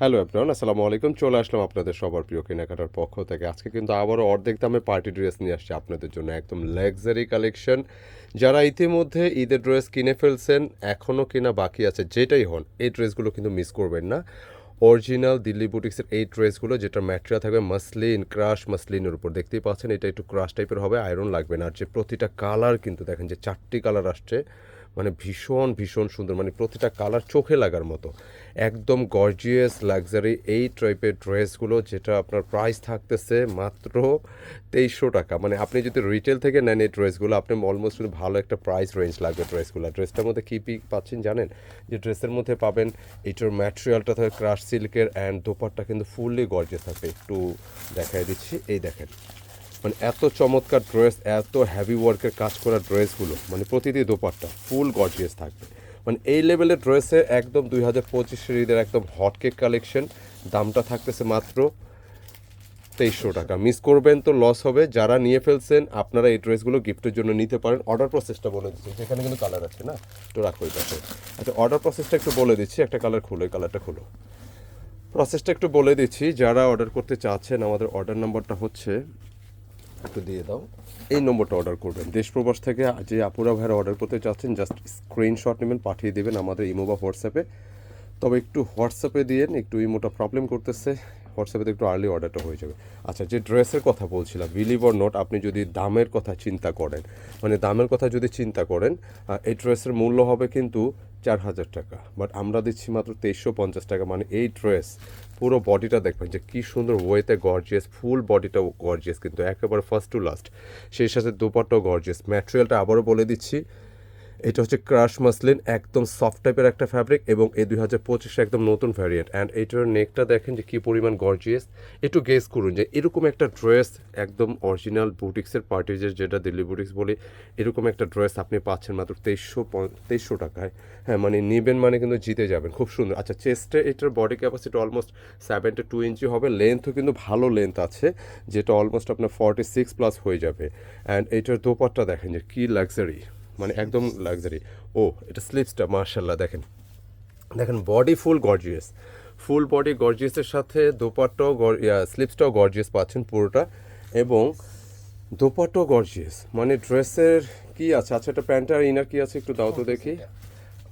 Hello everyone, আসসালামু আলাইকুম। চলে আসলাম আপনাদের সবার প্রিয় কেনাকাটার পক্ষ থেকে। আজকে কিন্তু আবারও অর্ধেক দামে পার্টি ড্রেস নিয়ে আসছি আপনাদের জন্য, একদম লাক্সারি কালেকশন যারা ইতিমধ্যে ঈদের ড্রেস কিনে ফেলছেন এখনও কিনা বাকি আছে, যেটাই হন, এই ড্রেসগুলো কিন্তু মিস করবেন না। অরিজিনাল দিল্লি বুটিক্সের এই ড্রেসগুলো যেটা ম্যাটেরিয়াল থাকবে মাসলিন ক্রাশ মাসলিনের উপর। দেখতেই পাচ্ছেন, এটা একটু ক্রাশ টাইপের হবে আয়রন লাগবে না। আর যে প্রতিটা কালার কিন্তু দেখেন, যে চারটি কালার আসছে মানে ভীষণ ভীষণ সুন্দর মানে প্রতিটা কালার চোখে লাগার মতো। একদম গর্জিয়াস লাক্সারি এই টাইপের ড্রেসগুলো যেটা আপনার প্রাইস থাকতেছে মাত্র তেইশশো টাকা। মানে আপনি যদি রিটেল থেকে নেন এই ড্রেসগুলো আপনি অলমোস্ট ভালো একটা প্রাইস রেঞ্জ লাগবে ড্রেসগুলো ড্রেসটার মধ্যে কী পি পাচ্ছেন জানেন? যে ড্রেসের মধ্যে পাবেন এটার ম্যাটেরিয়ালটা থাকে ক্রাশ সিল্কের অ্যান্ড দোপারটা কিন্তু ফুললি গর্জিয়াস থাকবে একটু দেখাই দিচ্ছি, এই দেখেন। মানে এত চমৎকার ড্রেস এত হ্যাভি ওয়ার্কের কাজ করা ড্রেসগুলো মানে প্রতিটি দোপাট্টা ফুল গর্জিয়াস থাকবে। মানে এই লেভেলের ড্রেসে একদম দুই হাজার পঁচিশের ঈদের একদম হটকেক কালেকশন দামটা থাকতেছে মাত্র তেইশশো টাকা। মিস করবেন তো লস হবে। যারা নিয়ে ফেলছেন, আপনারা এই ড্রেসগুলো গিফটের জন্য নিতে পারেন। অর্ডার প্রসেসটা বলে দিচ্ছি। যেখানে কিন্তু কালার আছে না? একটু রাখো পাশে। আচ্ছা অর্ডার প্রসেসটা একটু বলে দিচ্ছি। একটা কালার খুলো, এই কালারটা খুলো। প্রসেসটা একটু বলে দিচ্ছি। যারা অর্ডার করতে চাচ্ছেন, আমাদের অর্ডার নাম্বারটা হচ্ছে একটু দিয়ে দাও। এই নম্বরটা অর্ডার করবেন। দেশ প্রবাস থেকে যে আপুরা ভাইরা অর্ডার করতে চাচ্ছেন জাস্ট স্ক্রিনশট নেবেন, পাঠিয়ে দেবেন আমাদের ইমো বা হোয়াটসঅ্যাপে তবে একটু হোয়াটসঅ্যাপে দিয়েন, একটু ইমোটা প্রবলেম করতেছে, হোয়াটসঅ্যাপে একটু আর্লি অর্ডারটা হয়ে যাবে। আচ্ছা যে ড্রেসের কথা বলছিলাম বিলিভ অর নট আপনি যদি দামের কথা চিন্তা করেন মানে দামের কথা যদি চিন্তা করেন এই ড্রেসের মূল্য হবে কিন্তু চার হাজার টাকা। বাট আমরা দিচ্ছি মাত্র তেইশশো পঞ্চাশ টাকা। মানে এই ড্রেস পুরো বডিটা দেখবেন যে কী সুন্দর ওয়েতে গর্জিয়াস ফুল বডিটা গর্জিয়াস কিন্তু একেবারে ফার্স্ট টু লাস্ট সেই সাথে দুপাট্টাও গর্জিয়াস ম্যাটেরিয়ালটা আবারও বলে দিচ্ছি এটা হচ্ছে ক্রাশ মাসলিন, একদম সফট টাইপের একটা ফ্যাব্রিক এবং এই দুই হাজার পঁচিশে একদম নতুন ভ্যারিয়েন্ট অ্যান্ড এটার নেকটা দেখেন যে কী পরিমাণ গর্জিয়াস একটু গেস করুন যে এরকম একটা ড্রেস একদম অরিজিনাল বুটিক্সের পার্টিজের যেটা দিল্লি বুটিক্স বলি, এরকম একটা ড্রেস আপনি পাচ্ছেন মাত্র তেইশশো তেইশশো টাকায়। হ্যাঁ মানে নেবেন মানে কিন্তু জিতে যাবেন, খুব সুন্দর। আচ্ছা চেস্টে এটার body capacity almost seven two ইঞ্চি হবে লেন্থও কিন্তু ভালো লেন্থ আছে, যেটা অলমোস্ট আপনার ফর্টি সিক্স প্লাস হয়ে যাবে। অ্যান্ড এটার দোপাট্টা দেখেন যে কী লাক্সারি মানে একদম লাক্সারি ও, এটা স্লিপসটা মার্শাল্লাহ দেখেন। দেখেন body full gorgeous full body গর্জিয়াসের সাথে দোপাট্টাও স্লিপসটাও গর্জিয়াস পাচ্ছেন পুরোটা। এবং দোপাট্টাও গর্জিয়াস মানে ড্রেসের কি আছে? আচ্ছা এটা প্যান্ট আর ইনার কি আছে? একটু দাও তো দেখি।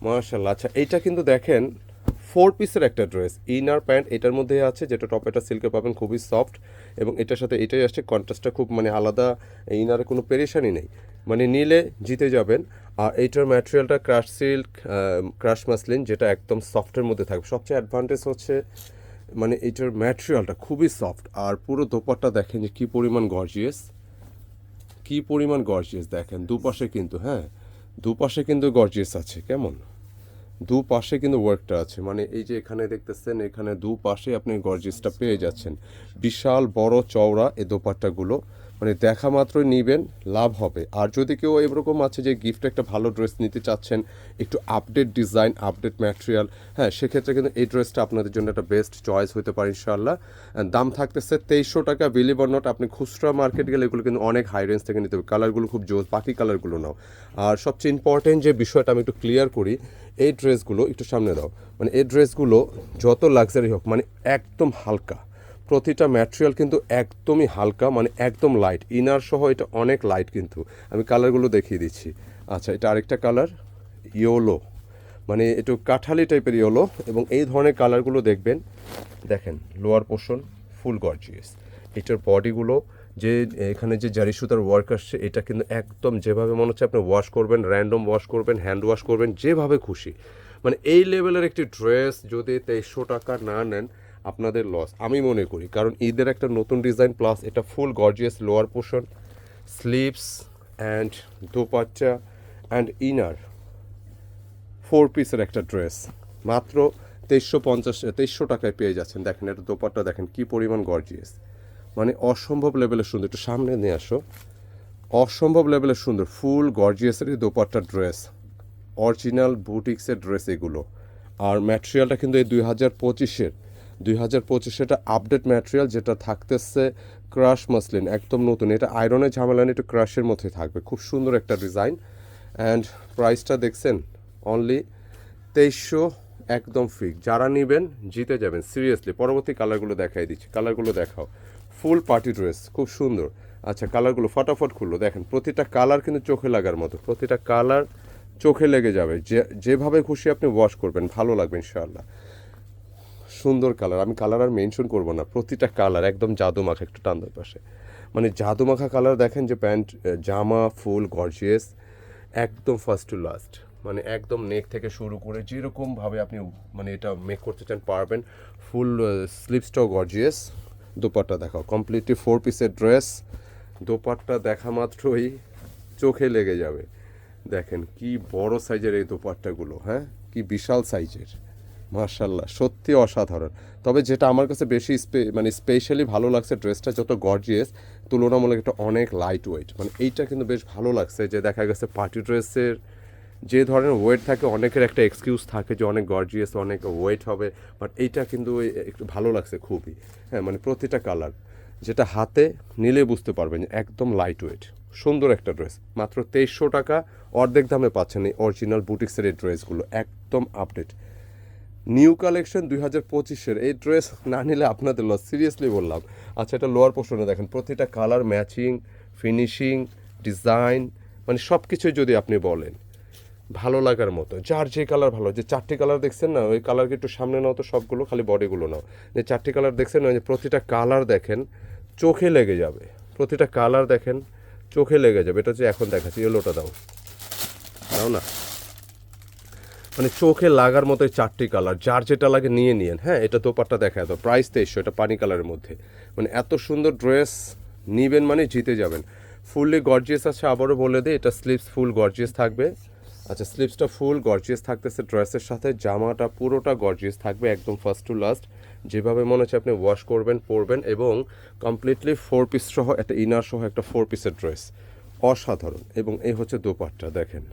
মার্শাল্লাহ আচ্ছা এইটা কিন্তু দেখেন ফোর পিসের একটা ড্রেস ইনার প্যান্ট এটার মধ্যে আছে, যেটা টপ এটা সিল্কে পাবেন, খুবই সফট এবং এটার সাথে এটাই আসছে কন্ট্রাস্টটা খুব মানে আলাদা ইনারে কোনো পেরেশানি নেই। মানে নিলে জিতে যাবেন। আর এইটার ম্যাটেরিয়ালটা ক্রাশ সিল্ক ক্রাশ মাসলিন যেটা একদম সফটের মধ্যে থাকবে। সবচেয়ে অ্যাডভান্টেজ হচ্ছে মানে এটার ম্যাটেরিয়ালটা খুবই সফট আর পুরো দোপাট্টা দেখেন যে কী পরিমাণ গর্জিয়াস কী পরিমাণ গর্জিয়াস দেখেন। দুপাশে কিন্তু হ্যাঁ দুপাশে কিন্তু গর্জিয়াস আছে, কেমন? দুপাশে কিন্তু ওয়ার্কটা আছে। মানে এই যে এখানে দেখতেছেন, এখানে দুপাশে আপনি গর্জিয়াসটা পেয়ে যাচ্ছেন। বিশাল বড় চওড়া এই দোপাট্টাগুলো। মানে দেখা মাত্রই নিবেন, লাভ হবে। আর যদি কেউ এরকম আছে যে গিফট একটা ভালো ড্রেস নিতে চাচ্ছেন, একটু আপডেট ডিজাইন আপডেট ম্যাটেরিয়াল হ্যাঁ সেক্ষেত্রে কিন্তু এই ড্রেসটা আপনাদের জন্য একটা বেস্ট চয়েস হতে পারে ইনশাল্লাহ And দাম থাকতেছে তেইশশো টাকা বিলিভ নট আপনি খুচরা মার্কেট গেলে এগুলো কিন্তু অনেক হাই রেঞ্জ থেকে নিতে হবে। কালারগুলো খুব জোর বাকি কালারগুলো নাও। আর সবচেয়ে ইম্পর্টেন্ট যে বিষয়টা আমি একটু ক্লিয়ার করি, এই ড্রেসগুলো একটু সামনে দাও। মানে এই ড্রেসগুলো যত লাক্সারি হোক মানে একদম হালকা প্রতিটা ম্যাটেরিয়াল কিন্তু একদমই হালকা মানে একদম লাইট ইনার সহ এটা অনেক লাইট কিন্তু। আমি কালারগুলো দেখিয়ে দিচ্ছি। আচ্ছা এটা আরেকটা কালার ইয়োলো মানে একটু কাঠালি টাইপের ইয়োলো এবং এই ধরনের কালারগুলো দেখবেন। দেখেন লোয়ার পোর্শন ফুল গর্জিয়াস এটার বডিগুলো যে এখানে যে জারি সুতার ওয়ার্ক আসছে, এটা কিন্তু একদম যেভাবে মনে হচ্ছে আপনি ওয়াশ করবেন র্যান্ডম ওয়াশ করবেন হ্যান্ড ওয়াশ করবেন, যেভাবে খুশি। মানে এই লেভেলের একটি ড্রেস যদি তেইশশো টাকা না নেন আপনাদের লস আমি মনে করি। কারণ ঈদের একটা নতুন ডিজাইন প্লাস এটা full gorgeous lower portion sleeves and dupatta and inner four পিসের একটা ড্রেস মাত্র তেইশশো পঞ্চাশ, তেইশশো টাকায় পেয়ে যাচ্ছেন। দেখেন, এটা দোপাট্টা দেখেন, কি পরিমাণ গর্জিয়াস মানে অসম্ভব লেভেলের সুন্দর, একটু সামনে নিয়ে আসো। অসম্ভব লেভেলের সুন্দর ফুল গর্জিয়াসের দোপাট্টা ড্রেস অরিজিনাল বুটিক্সের ড্রেস এগুলো। আর ম্যাটেরিয়ালটা কিন্তু এই দুই হাজার পঁচিশের। দুই হাজার পঁচিশে এটা আপডেট ম্যাটেরিয়াল যেটা থাকতেছে ক্রাশ মাসলিন একদম নতুন। এটা আয়রনের ঝামেলা একটু ক্রাশের মধ্যে থাকবে। খুব সুন্দর একটা ডিজাইন অ্যান্ড প্রাইসটা দেখছেন অনলি তেইশশো একদম ফিক যারা নেবেন, জিতে যাবেন। সিরিয়াসলি পরবর্তী কালারগুলো দেখাই দিচ্ছি। কালারগুলো দেখাও। ফুল পার্টি ড্রেস খুব সুন্দর। আচ্ছা কালারগুলো ফটাফট খুললো। দেখেন, প্রতিটা কালার কিন্তু চোখে লাগার মতো। প্রতিটা কালার চোখে লেগে যাবে। যে, যেভাবে খুশি আপনি ওয়াশ করবেন, ভালো লাগবে, ইনশাআল্লাহ। সুন্দর কালার আমি কালার আর মেনশন করব না, প্রতিটা কালার একদম জাদু মাখা, একটু টান দেয় পাশে। মানে জাদু মাখা কালার দেখেন যে প্যান্ট জামা, ফুল গর্জিয়াস একদম ফার্স্ট টু লাস্ট মানে একদম নেক থেকে শুরু করে যেরকমভাবে আপনি মানে এটা মেক করতে চান, পারবেন। ফুল স্লিপসটাও গর্জিয়াস দোপাট্টা দেখাও। কমপ্লিটলি ফোর পিসের ড্রেস দোপাট্টা দেখা মাত্রই চোখে লেগে যাবে। দেখেন কি বড় সাইজের এই দোপাট্টাগুলো হ্যাঁ? কি বিশাল সাইজের মার্শাল্লাহ সত্যি অসাধারণ। তবে যেটা আমার কাছে বেশি মানে স্পেশালি ভালো লাগছে ড্রেসটা যত গর্জিয়াস তুলনামূলক এটা অনেক লাইট ওয়েট মানে এইটা কিন্তু বেশ ভালো লাগছে যে দেখা গেছে পার্টি ড্রেসের যে ধরনের ওয়েট থাকে, অনেকের একটা এক্সকিউজ থাকে যে অনেক গর্জিয়াস অনেক ওয়েট হবে বাট এইটা কিন্তু একটু ভালো লাগছে খুবই। হ্যাঁ মানে প্রতিটা কালার যেটা হাতে নিলে বুঝতে পারবেন যে একদম লাইট ওয়েট সুন্দর একটা ড্রেস মাত্র তেইশশো টাকা, অর্ধেক দামে পাচ্ছেন এই অরিজিনাল বুটিক্সের এই ড্রেসগুলো একদম আপডেট নিউ কালেকশন দুই হাজার পঁচিশের এই ড্রেস না নিলে আপনাদের লস সিরিয়াসলি বললাম। আচ্ছা এটা লোয়ার পোর্শনে দেখেন, প্রতিটা কালার ম্যাচিং ফিনিশিং ডিজাইন মানে সব কিছুই যদি আপনি বলেন, ভালো লাগার মতো। যার যে কালার ভালো, যে চারটি কালার দেখছেন না, ওই কালারকে একটু সামনে নাও তো, সবগুলো, খালি বডিগুলো নাও। যে চারটি কালার দেখছেন না যে প্রতিটা কালার দেখেন, চোখে লেগে যাবে। প্রতিটা কালার দেখেন, চোখে লেগে যাবে। এটা হচ্ছে এখন দেখাচ্ছি ইয়েলোটা দাও। দাও না। মানে চোখে লাগার মতো চারটি কালার যার যেটা লাগে নিয়ে নিয়েন। হ্যাঁ এটা দোপাট্টা দেখা তো প্রাইস তেইশশো, এটা পানি কালারের মধ্যে। মানে এত সুন্দর ড্রেস নিবেন মানে জিতে যাবেন। ফুললি গর্জিয়াস আছে, আবারও বলে দিই, এটা স্লিপস ফুল গর্জিয়াস থাকবে। আচ্ছা স্লিপসটা ফুল গর্জিয়াস থাকতেছে ড্রেসের সাথে, জামাটা পুরোটা গর্জিয়াস থাকবে, একদম ফার্স্ট টু লাস্ট যেভাবে মনে হচ্ছে আপনি ওয়াশ করবেন, পরবেন এবং কমপ্লিটলি ফোর পিস সহ, একটা ইনার সহ একটা ফোর পিসের ড্রেস অসাধারণ। এবং এই হচ্ছে দোপাট্টা, দেখেন।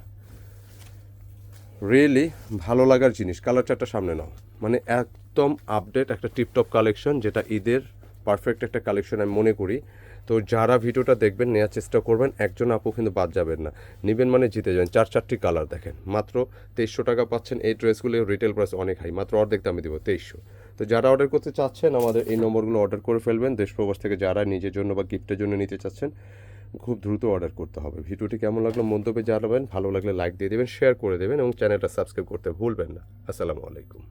রিয়েলি ভালো লাগার জিনিস কালার চারটা সামনে নাও। মানে একদম আপডেট একটা টিপটপ কালেকশন যেটা ঈদের পারফেক্ট একটা কালেকশন আমি মনে করি। তো যারা ভিডিওটা দেখবেন নেওয়ার চেষ্টা করবেন, একজন আপু কিন্তু বাদ যাবেন না। নেবেন মানে জিতে যাবেন। চার, চারটি কালার দেখেন। মাত্র তেইশশো টাকা পাচ্ছেন। এই ড্রেসগুলো রিটেল প্রাইস অনেক হাই মাত্র অর্ধেক দামে দেবো, তেইশশো। তো যারা অর্ডার করতে চাচ্ছেন, আমাদের এই নম্বরগুলো অর্ডার করে ফেলবেন। দেশ প্রবাস থেকে যারা নিজের জন্য বা গিফটের জন্য নিতে চাচ্ছেন খুব দ্রুত অর্ডার করতে হবে। ভিডিওটি কেমন লাগল মন্তব্যে জানাবেন, ভালো লাগলে লাইক দিয়ে দেবেন শেয়ার করে দেবেন এবং চ্যানেলটা সাবস্ক্রাইব করতে ভুলবেন না। আসসালামু আলাইকুম।